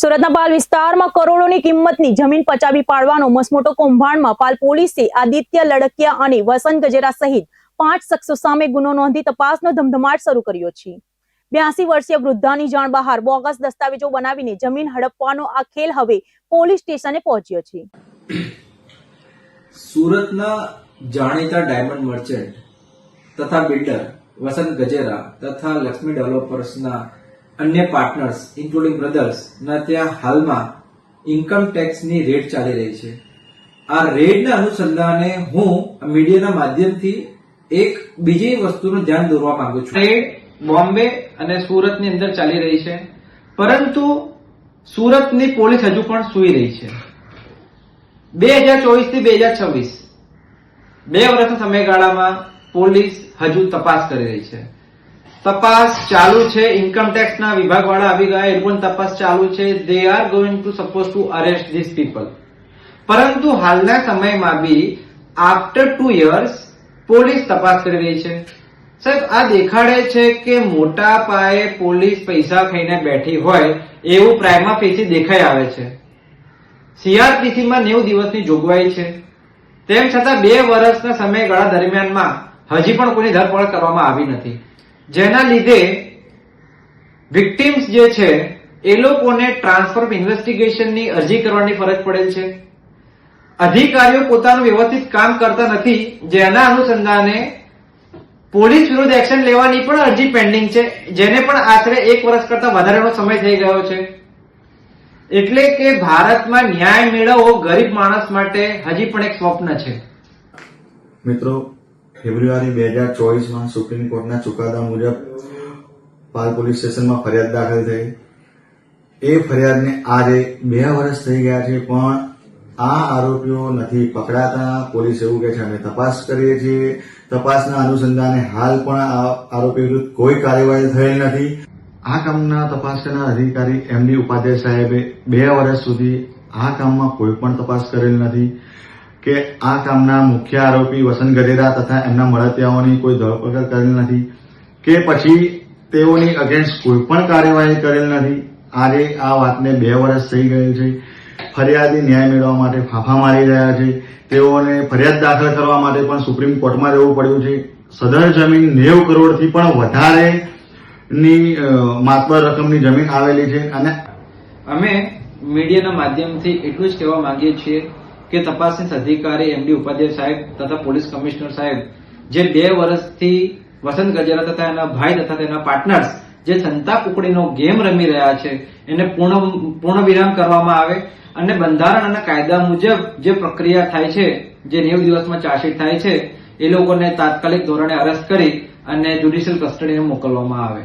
સુરતના પાલ વિસ્તારમાં કરોડોની કિંમતની જમીન પચાવી પાડવાનો મસમોટો કૌભાંડમાં પાલ પોલીસે આદિત્ય લડકિયા અને વસંત ગજેરા સહિત પાંચ શખ્સો સામે ગુનો નોંધી તપાસનો ધમધમાટ શરૂ કર્યો છે. બ્યાસી વર્ષીય વૃદ્ધાની જાણ બહાર બોગસ દસ્તાવેજો બનાવીને જમીન હડપવાનો આ ખેલ હવે પોલીસ સ્ટેશને પહોંચ્યો છે. સુરતના જાણીતા ડાયમંડ મર્ચન્ટ તથા બિલ્ડર વસંત ગજેરા તથા લક્ષ્મી ડેવલપર્સના અન્ય પાર્ટનર્સ ઇન્ક્લુડિંગ બ્રધર્સના ત્યાં હાલમાં ઇન્કમ ટેક્સની રેડ ચાલી રહી છે. આ રેડના અનુસંધાને હું મીડિયાના માધ્યમથી એક બીજી વસ્તુનું ધ્યાન દોરવા માંગુ છું. રેડ બોમ્બે અને સુરતની અંદર ચાલી રહી છે. પરંતુ સુરતની પોલીસ હજુ પણ સૂઈ રહી છે. બે હજાર ચોવીસથી બે હજાર છવ્વીસ, બે વર્ષના સમયગાળામાં પોલીસ હજુ તપાસ કરી રહી છે. તપાસ ચાલુ છે. ઇન્કમ ટેક્સના વિભાગવાળા આવી ગયા એ પણ તપાસ ચાલુ છે. They are going to suppose to arrest this people પરંતુ હાલના સમયમાં બી આફ્ટર ટુ યર્સ પોલીસ તપાસ કરી રહી છે. સાહેબ, આ દેખાડે છે કે મોટા પાયે પોલીસ પૈસા ખાઈને બેઠી હોય એવું પ્રાઇમા ફેસી દેખાઈ આવે છે. સીઆરપીસીમાં નેવું દિવસની જોગવાઈ છે. તેમ છતાં બે વર્ષના સમયગાળા દરમિયાનમાં હજી પણ કોઈની ધરપકડ કરવામાં આવી નથી. જેના લીધે વિક્ટિમ્સ જે છે, એ લોકોને ટ્રાન્સફર ઇન્વેસ્ટિગેશનની અરજી કરવાની ફરજ પડેલ છે. અધિકારીઓ પોતાનું વ્યવસ્થિત કામ કરતા નથી, જેના અનુસંધાને પોલીસ વિરુદ્ધ એક્શન લેવાની પણ અરજી પેન્ડિંગ છે, જેને પણ આશરે એક વર્ષ કરતા વધારેનો સમય થઈ ગયો છે. એટલે કે ભારતમાં ન્યાય મેળવવો ગરીબ માણસ માટે હજી પણ એક સ્વપ્ન છે. મિત્રો ફેબ્રુઆરી બે હજાર ચોવીસમાં સુપ્રીમ કોર્ટના ચુકાદા મુજબ પાલ પોલીસ સ્ટેશનમાં ફરિયાદ દાખલ થઈ. એ ફરિયાદને આજે બે વર્ષ થઈ ગયા છે, પણ આ આરોપીઓ નથી પકડાતા. પોલીસ એવું કહે છે, અમે તપાસ કરીએ છીએ. તપાસના અનુસંધાને હાલ પણ આ આરોપી વિરુદ્ધ કોઈ કાર્યવાહી થયેલ નથી. આ કામના તપાસ કરનાર અધિકારી એમડી ઉપાધ્યાય સાહેબે બે વર્ષ સુધી આ કામમાં કોઈ પણ તપાસ કરેલ નથી. કે આ કામના મુખ્ય આરોપી વસંત ગઢેરા તથા એમના મળતિયાઓની કોઈ ધરપકડ કરેલ નથી કે પછી તેઓની અગેન્સ્ટ કોઈ પણ કાર્યવાહી કરેલ નથી. આજે આ વાતને બે વર્ષ થઈ ગયેલ છે. ફરિયાદી ન્યાય મેળવવા માટે ફાંફા મારી રહ્યા છે. તેઓને ફરિયાદ દાખલ કરવા માટે પણ સુપ્રીમ કોર્ટમાં જવું પડ્યું છે. સદર જમીન નેવ કરોડથી પણ વધારે ની માતબર રકમની જમીન આવેલી છે અને અમે મીડિયાના માધ્યમથી એટલું જ કહેવા માંગીએ છીએ કે તપાસનીશ અધિકારી, એમડી ઉપાધ્યાય સાહેબ તથા પોલીસ કમિશનર સાહેબ, જે બે વર્ષથી વસંત ગજેરા તથા એના ભાઈ તથા તેના પાર્ટનર્સ જે સંતા કુકડીનો ગેમ રમી રહ્યા છે, એને પૂર્ણ પૂર્ણ વિરામ કરવામાં આવે અને બંધારણ અને કાયદા મુજબ જે પ્રક્રિયા થાય છે, જે નેવ દિવસમાં ચાર્જશીટ થાય છે, એ લોકોને તાત્કાલિક ધોરણે અરેસ્ટ કરી અને જ્યુડિશિયલ કસ્ટડીને મોકલવામાં આવે.